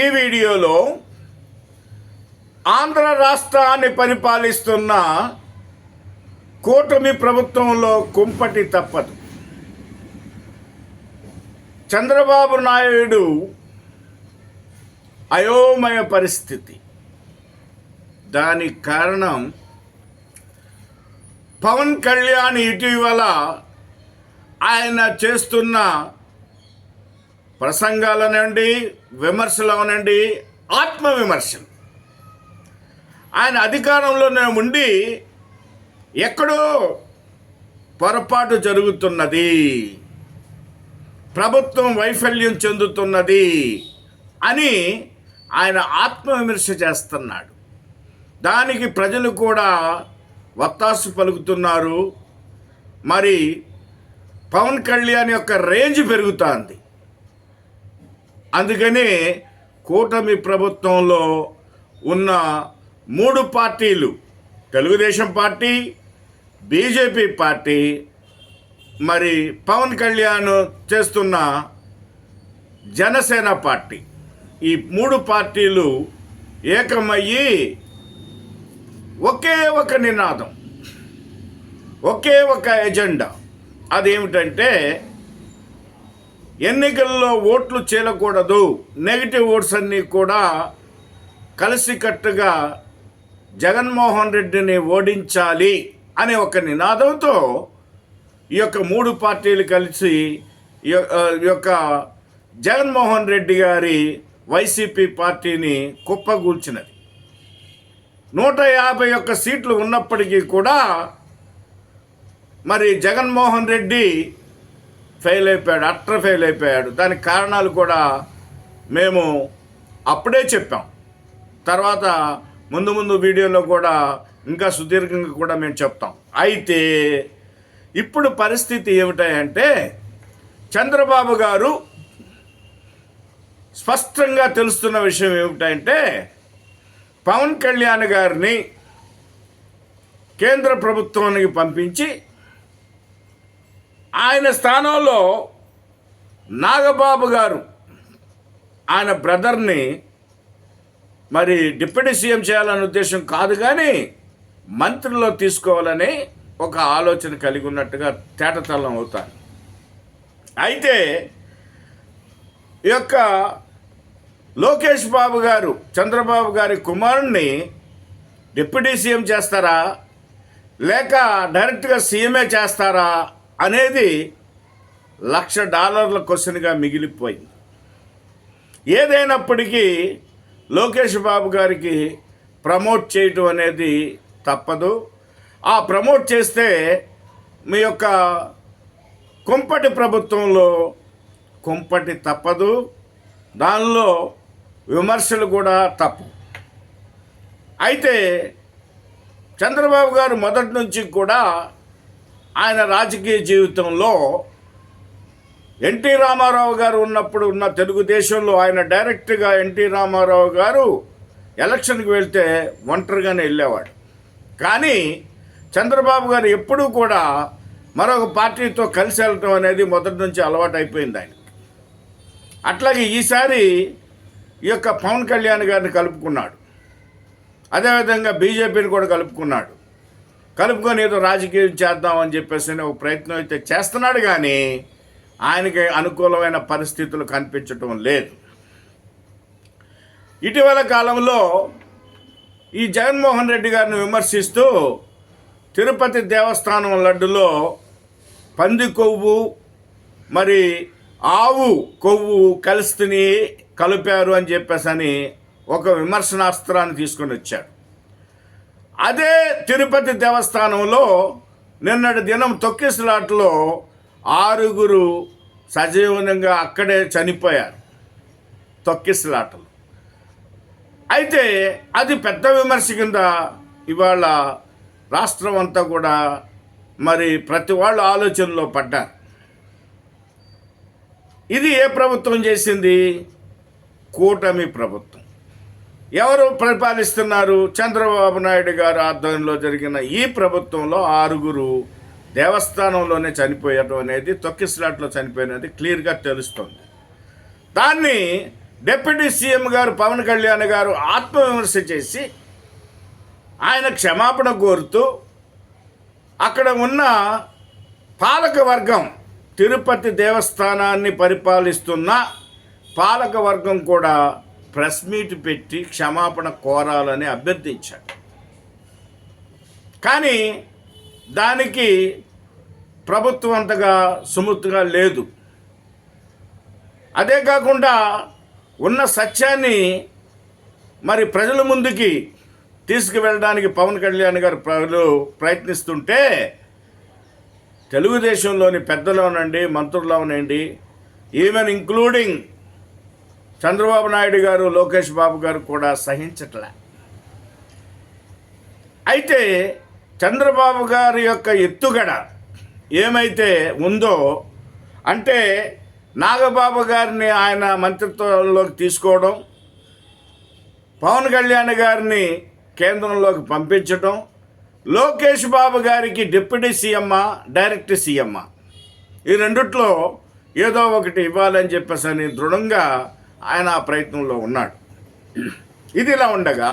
ఈ వీడియోలో ఆంధ్ర రాష్ట్రాన్ని పరిపాలిస్తున్న కూటమి ప్రభుత్వంలో కుంపటి తప్పదు. చంద్రబాబు నాయుడు అయోమయ పరిస్థితి. దానికి కారణం పవన్ కళ్యాణ్ ఇటీవల ఆయన చేస్తున్న ప్రసంగాలనండి విమర్శలు అవనండి ఆత్మవిమర్శలు. ఆయన అధికారంలోనే ఉండి ఎక్కడో పొరపాటు జరుగుతున్నది ప్రభుత్వం వైఫల్యం చెందుతున్నది అని ఆయన ఆత్మవిమర్శ చేస్తున్నాడు. దానికి ప్రజలు కూడా వత్తాసు పలుకుతున్నారు. మరి పవన్ కళ్యాణ్ యొక్క రేంజ్ పెరుగుతోంది. అందుకని కూటమి ప్రభుత్వంలో ఉన్న మూడు పార్టీలు తెలుగుదేశం పార్టీ బీజేపీ పార్టీ మరి పవన్ కళ్యాణ్ చేస్తున్న జనసేన పార్టీ. ఈ మూడు పార్టీలు ఏకమయ్యి ఒకే ఒక నినాదం ఒకే ఒక ఎజెండా. అదేమిటంటే ఎన్నికల్లో ఓట్లు చేయకూడదు నెగిటివ్ ఓట్స్ అన్నీ కూడా కలిసికట్టుగా జగన్మోహన్ రెడ్డిని ఓడించాలి అనే ఒక నినాదంతో ఈ యొక్క మూడు పార్టీలు కలిసి ఈ యొక్క జగన్మోహన్ రెడ్డి గారి వైసీపీ పార్టీని కుప్పగూల్చినది. నూట యాభై ఒక్క సీట్లు ఉన్నప్పటికీ కూడా మరి జగన్మోహన్ రెడ్డి ఫెయిల్ అయిపోయాడు అట్ర ఫెయిల్ అయిపోయాడు. దానికి కారణాలు కూడా మేము అప్పుడే చెప్పాం. తర్వాత ముందు ముందు వీడియోలో కూడా ఇంకా సుదీర్ఘంగా కూడా మేము చెప్తాం. అయితే ఇప్పుడు పరిస్థితి ఏమిటాయంటే చంద్రబాబు గారు స్పష్టంగా తెలుస్తున్న విషయం ఏమిటంటే పవన్ కళ్యాణ్ గారిని కేంద్ర ప్రభుత్వానికి పంపించి ఆయన స్థానంలో నాగబాబు గారు ఆయన బ్రదర్ని మరి డిప్యూటీ సీఎం చేయాలనే ఉద్దేశం కాదు కానీ మంత్రిలో తీసుకోవాలని ఒక ఆలోచన కలిగి ఉన్నట్టుగా తేటతల్లం అవుతాను అయితే ఈ యొక్క లోకేష్ బాబు గారు చంద్రబాబు గారి కుమారుణ్ణి డిప్యూటీ సీఎం చేస్తారా? లేక డైరెక్ట్గా సీఎంఏ చేస్తారా? అనేది లక్ష డాలర్ల క్వశ్చన్గా మిగిలిపోయింది. ఏదైనప్పటికీ లోకేష్ బాబు గారికి ప్రమోట్ చేయటం అనేది తప్పదు. ఆ ప్రమోట్ చేస్తే మీ యొక్క కుంపటి ప్రభుత్వంలో కుంపటి తప్పదు. దానిలో విమర్శలు కూడా తప్పు. అయితే చంద్రబాబు గారు మొదటి నుంచి కూడా ఆయన రాజకీయ జీవితంలో ఎన్టీ రామారావు గారు ఉన్నప్పుడు ఉన్న తెలుగుదేశంలో ఆయన డైరెక్ట్గా ఎన్టీ రామారావు గారు ఎలక్షన్కి వెళ్తే ఒంటరిగానే వెళ్ళేవాడు. కానీ చంద్రబాబు గారు ఎప్పుడూ కూడా మరొక పార్టీతో కలిసి వెళ్ళటం అనేది మొదటి నుంచి అలవాటు అయిపోయింది ఆయన అట్లాగే ఈసారి ఈ యొక్క పవన్ కళ్యాణ్ గారిని కలుపుకున్నాడు. అదేవిధంగా బీజేపీని కూడా కలుపుకున్నాడు. కలుపుకొని ఏదో రాజకీయం చేద్దామని చెప్పేసి ఒక ప్రయత్నం అయితే చేస్తున్నాడు కానీ ఆయనకి అనుకూలమైన పరిస్థితులు కనిపించటం లేదు. ఇటీవల కాలంలో ఈ జగన్మోహన్ రెడ్డి గారిని విమర్శిస్తూ తిరుపతి దేవస్థానం లడ్డులో పంది కొవ్వు మరి ఆవు కొవ్వు కలిసిని కలిపారు అని చెప్పేసి అని ఒక విమర్శనాస్త్రాన్ని తీసుకొని వచ్చాడు. అదే తిరుపతి దేవస్థానంలో నిన్నటి దినం తొక్కిసలాట్లో ఆరుగురు సజీవనంగా అక్కడే చనిపోయారు. తొక్కిసలాటలు. అయితే అది పెద్ద విమర్శ కింద ఇవాళ రాష్ట్రం అంతా కూడా మరి ప్రతి వాళ్ళు ఆలోచనలో పడ్డారు. ఇది ఏ ప్రభుత్వం చేసింది? కూటమి ప్రభుత్వం. ఎవరు పరిపాలిస్తున్నారు? చంద్రబాబు నాయుడు గారు ఆధ్వర్యంలో జరిగిన ఈ ప్రభుత్వంలో ఆరుగురు దేవస్థానంలోనే చనిపోయడం అనేది తొక్కిస్లాట్లో చనిపోయినది క్లియర్గా తెలుస్తుంది. దాన్ని డిప్యూటీ సీఎం గారు పవన్ కళ్యాణ్ గారు ఆత్మవిమర్శ చేసి ఆయన క్షమాపణ కోరుతూ అక్కడ ఉన్న పాలక వర్గం తిరుపతి దేవస్థానాన్ని పరిపాలిస్తున్న పాలక వర్గం కూడా ప్రెస్ మీట్ పెట్టి క్షమాపణ కోరాలని అభ్యర్థించాడు. కానీ దానికి ప్రభుత్వం అంతగా సుముత్తుగా లేదు. అదే కాకుండా ఉన్న సత్యాన్ని మరి ప్రజల ముందుకి తీసుకువెళ్ళడానికి పవన్ కళ్యాణ్ గారు ప్రజలు ప్రయత్నిస్తుంటే తెలుగుదేశంలోని పెద్దలోనండి మంత్రుల్లోనండి ఈవెన్ ఇంక్లూడింగ్ చంద్రబాబు నాయుడు గారు లోకేష్ బాబు గారు కూడా సహించట్లే. అయితే చంద్రబాబు గారి యొక్క ఎత్తుగడ ఏమైతే ఉందో అంటే నాగబాబు గారిని ఆయన మంత్రిత్వంలోకి తీసుకోవడం పవన్ కళ్యాణ్ గారిని కేంద్రంలోకి పంపించడం లోకేష్ బాబు గారికి డిప్యూటీ సీఎమ్మ డైరెక్ట్ సీఎమ్మ. ఈ రెండిట్లో ఏదో ఒకటి ఇవ్వాలని చెప్పేసి అని దృఢంగా ఆయన ఆ ప్రయత్నంలో ఉన్నాడు. ఇది ఇలా ఉండగా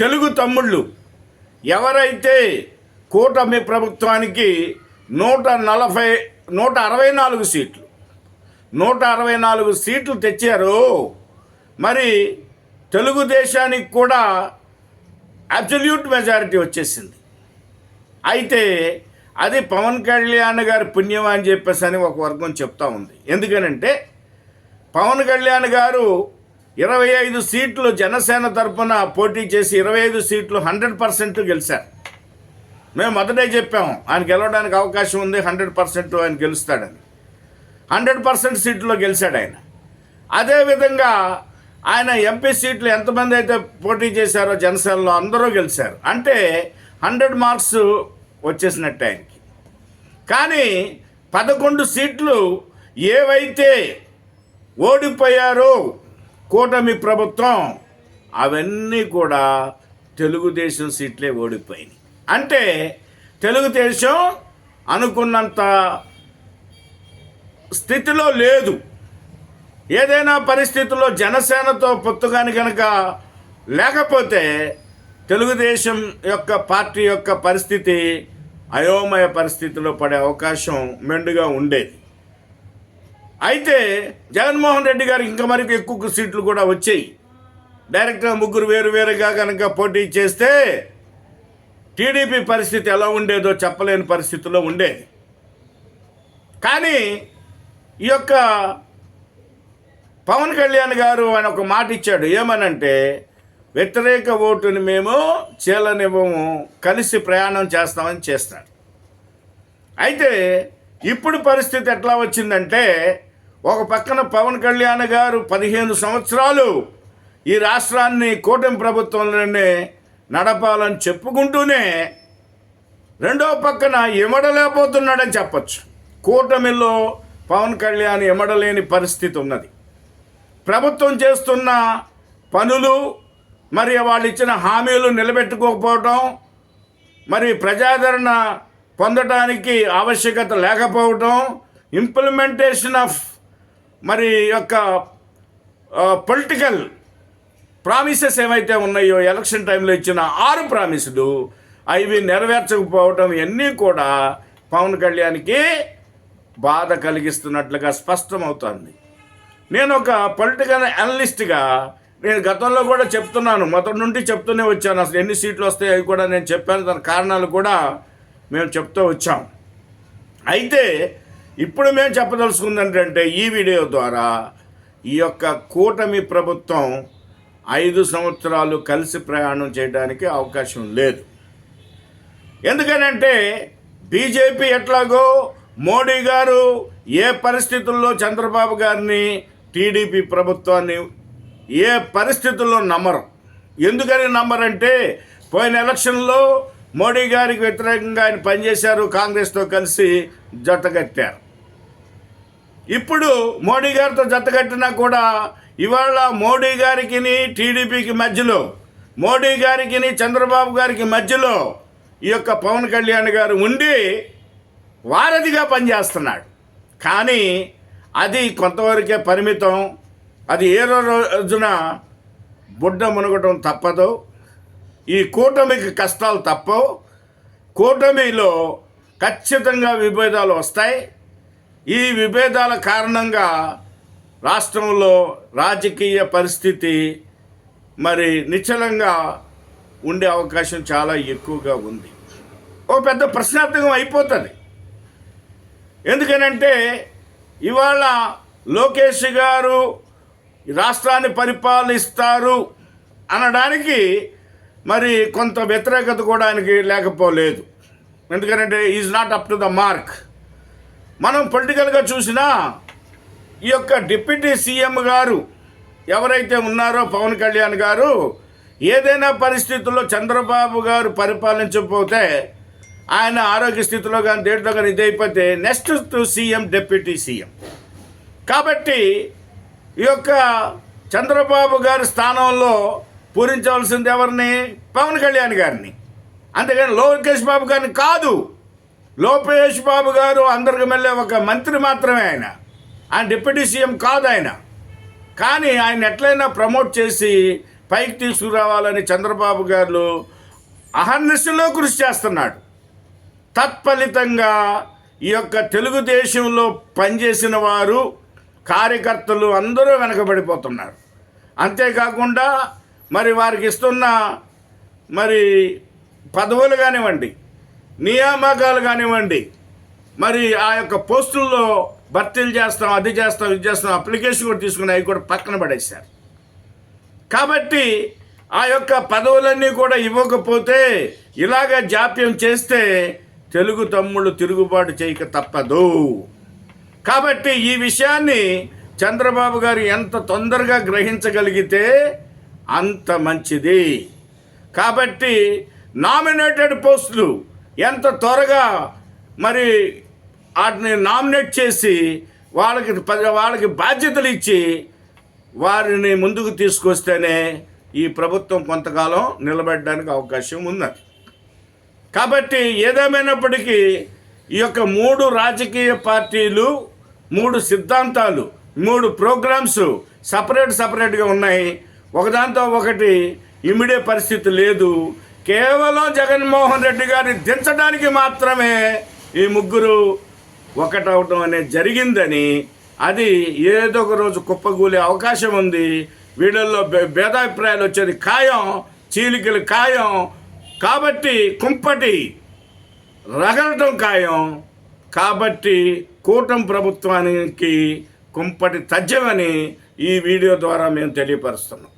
తెలుగు తమ్ముళ్ళు ఎవరైతే కూటమి ప్రభుత్వానికి నూట నలభై నూట అరవై నాలుగు సీట్లు నూట అరవై నాలుగు సీట్లు తెచ్చారు మరి తెలుగుదేశానికి కూడా అబ్సల్యూట్ మెజారిటీ వచ్చేసింది. అయితే అది పవన్ కళ్యాణ్ గారి పుణ్యం అని చెప్పేసి అని ఒక వర్గం చెప్తా ఉంది. ఎందుకనంటే పవన్ కళ్యాణ్ గారు ఇరవై ఐదు సీట్లు జనసేన తరపున పోటీ చేసి ఇరవై ఐదు సీట్లు హండ్రెడ్ పర్సెంట్ గెలిచారు. మేము మొదటే చెప్పాము ఆయన గెలవడానికి అవకాశం ఉంది హండ్రెడ్ పర్సెంట్ ఆయన గెలుస్తాడని. హండ్రెడ్ పర్సెంట్ సీట్లో గెలిచాడు ఆయన. అదేవిధంగా ఆయన ఎంపీ సీట్లు ఎంతమంది అయితే పోటీ చేశారో జనసేనలో అందరూ గెలిచారు. అంటే హండ్రెడ్ మార్క్స్ వచ్చేసినట్టు ఆయనకి. కానీ పదకొండు సీట్లు ఏవైతే ఓడిపోయారు. కూటమి ప్రభుత్వం. అవన్నీ కూడా తెలుగుదేశం సీట్లే ఓడిపోయినాయి. అంటే తెలుగుదేశం అనుకున్నంత స్థితిలో లేదు. ఏదైనా పరిస్థితుల్లో జనసేనతో పొత్తుగాని కనుక లేకపోతే తెలుగుదేశం యొక్క పార్టీ యొక్క పరిస్థితి అయోమయ పరిస్థితిలో పడే అవకాశం మెండుగా ఉండేది. అయితే జగన్మోహన్ రెడ్డి గారికి ఇంకా మరికి ఎక్కువ సీట్లు కూడా వచ్చాయి. డైరెక్ట్గా ముగ్గురు వేరు వేరుగా కనుక పోటీ చేస్తే టీడీపీ పరిస్థితి ఎలా ఉండేదో చెప్పలేని పరిస్థితిలో ఉండేది. కానీ ఈ యొక్క పవన్ కళ్యాణ్ గారు ఆయన ఒక మాట ఇచ్చాడు. ఏమనంటే వ్యతిరేక ఓటుని మేము చీలనివ్వము కలిసి ప్రయాణం చేస్తామని చేస్తాడు అయితే ఇప్పుడు పరిస్థితి ఎట్లా వచ్చిందంటే ఒక పక్కన పవన్ కళ్యాణ్ గారు పదిహేను సంవత్సరాలు ఈ రాష్ట్రాన్ని కూటమి ప్రభుత్వంలోనే నడపాలని చెప్పుకుంటూనే రెండో పక్కన ఇమడలేకపోతున్నాడని చెప్పచ్చు. కూటమిలో పవన్ కళ్యాణ్ ఇమడలేని పరిస్థితి ఉన్నది. ప్రభుత్వం చేస్తున్న పనులు మరి వాళ్ళు ఇచ్చిన హామీలు నిలబెట్టుకోకపోవటం మరి ప్రజాదరణ పొందడానికి ఆవశ్యకత లేకపోవటం ఇంప్లిమెంటేషన్ ఆఫ్ మరి యొక్క పొలిటికల్ ప్రామిసెస్ ఏవైతే ఉన్నాయో ఎలక్షన్ టైంలో ఇచ్చిన ఆరు ప్రామిసులు అవి నెరవేర్చకపోవటం ఇవన్నీ కూడా పవన్ కళ్యాణ్కి బాధ కలిగిస్తున్నట్లుగా స్పష్టమవుతోంది. నేను ఒక పొలిటికల్ అనలిస్ట్గా నేను గతంలో కూడా చెప్తున్నాను మొదటి నుండి చెప్తూనే వచ్చాను. అసలు ఎన్ని సీట్లు వస్తాయి అవి కూడా నేను చెప్పాను. దాని కారణాలు కూడా మేము చెప్తూ వచ్చాం. అయితే ఇప్పుడు మేము చెప్పదలుచుకుంది ఏంటంటే ఈ వీడియో ద్వారా ఈ యొక్క కూటమి ప్రభుత్వం ఐదు సంవత్సరాలు కలిసి ప్రయాణం చేయడానికి అవకాశం లేదు. ఎందుకనంటే బీజేపీ ఎట్లాగో మోడీ గారు ఏ పరిస్థితుల్లో చంద్రబాబు గారిని టీడీపీ ప్రభుత్వాన్ని ఏ పరిస్థితుల్లో నమ్మరు? ఎందుకని నమ్మరంటే పోయిన ఎలక్షన్లో మోడీ గారికి వ్యతిరేకంగా ఆయన పనిచేశారు కాంగ్రెస్తో కలిసి జట్టగట్టారు. ఇప్పుడు మోడీ గారితో జతకట్టినా కూడా ఇవాళ మోడీ గారికి టీడీపీకి మధ్యలో మోడీ గారికి చంద్రబాబు గారికి మధ్యలో ఈ యొక్క పవన్ కళ్యాణ్ గారు ఉండి వారధిగా పనిచేస్తున్నాడు. కానీ అది కొంతవరకే పరిమితం. అది ఏ రోజున బుడ్డ మునగటం తప్పదు. ఈ కూటమికి కష్టాలు తప్పవు. కూటమిలో ఖచ్చితంగా విభేదాలు వస్తాయి. ఈ విభేదాల కారణంగా రాష్ట్రంలో రాజకీయ పరిస్థితి మరి నిశ్చలంగా ఉండే అవకాశం చాలా ఎక్కువగా ఉంది. ఓ పెద్ద ప్రశ్నార్థకం అయిపోతుంది. ఎందుకనంటే ఇవాళ లోకేష్ గారు రాష్ట్రాన్ని పరిపాలిస్తారు అనడానికి మరి కొంత వ్యతిరేకత కూడా ఆయనకి లేకపోలేదు. ఎందుకంటే is not up to the mark మనం పొలిటికల్గా చూసినా ఈ యొక్క డిప్యూటీ సీఎం గారు ఎవరైతే ఉన్నారో పవన్ కళ్యాణ్ గారు ఏదైనా పరిస్థితుల్లో చంద్రబాబు గారు పరిపాలించకపోతే ఆయన ఆరోగ్య స్థితిలో కానీ దేంట్లో కానీ ఇదైపోతే next to CM deputy CM. కాబట్టి ఈ యొక్క చంద్రబాబు గారి స్థానంలో పూరించవలసింది ఎవరిని? పవన్ కళ్యాణ్ గారిని. అంతేగాని లోకేష్ బాబు గారిని కాదు. లోపేష్ బాబు గారు అందరికి మళ్ళీ ఒక మంత్రి మాత్రమే ఆయన. ఆయన డిప్యూటీ సీఎం కాదు ఆయన. కానీ ఆయన ఎట్లయినా ప్రమోట్ చేసి పైకి తీసుకురావాలని చంద్రబాబు గారు అహర్నిశలో కృషి చేస్తున్నాడు. తత్ఫలితంగా ఈ యొక్క తెలుగుదేశంలో పనిచేసిన వారు కార్యకర్తలు అందరూ వెనకబడిపోతున్నారు. అంతేకాకుండా మరి వారికి ఇస్తున్న మరి పదవులు కానివ్వండి నియామకాలు కానివ్వండి. మరి ఆ యొక్క పోస్టుల్లో భర్తీలు చేస్తాం అది చేస్తాం ఇది చేస్తాం అప్లికేషన్ కూడా తీసుకుని అవి కూడా పక్కన పడేశారు. కాబట్టి ఆ యొక్క పదవులన్నీ కూడా ఇవ్వకపోతే ఇలాగ జాప్యం చేస్తే తెలుగు తమ్ముళ్ళు తిరుగుబాటు చేయక తప్పదు. కాబట్టి ఈ విషయాన్ని చంద్రబాబు గారు ఎంత తొందరగా గ్రహించగలిగితే అంత మంచిది. కాబట్టి నామినేటెడ్ పోస్టులు ఎంత త్వరగా మరి వాటిని నామినేట్ చేసి వాళ్ళకి ప- వాళ్ళకి బాధ్యతలు ఇచ్చి వారిని ముందుకు తీసుకొస్తేనే ఈ ప్రభుత్వం కొంతకాలం నిలబడడానికి అవకాశం ఉన్నది. కాబట్టి ఏదేమైనప్పటికీ ఈ యొక్క మూడు రాజకీయ పార్టీలు మూడు సిద్ధాంతాలు మూడు ప్రోగ్రామ్స్ సపరేట్ సపరేట్గా ఉన్నాయి. ఒకదాంతో ఒకటి ఇమిడే పరిస్థితి లేదు. కేవలం జగన్మోహన్ రెడ్డి గారిని దించడానికి మాత్రమే ఈ ముగ్గురు ఒకటవటం అనేది జరిగిందని అది ఏదో ఒక రోజు కుప్పగూలే అవకాశం ఉంది. వీళ్ళల్లో భే- భేదాభిప్రాయాలు వచ్చేది ఖాయం చీలికలు ఖాయం. కాబట్టి కుంపటి రగలటం ఖాయం. కాబట్టి కూటమి ప్రభుత్వానికి కుంపటి తజ్జమని ఈ వీడియో ద్వారా మేము తెలియపరుస్తున్నాం.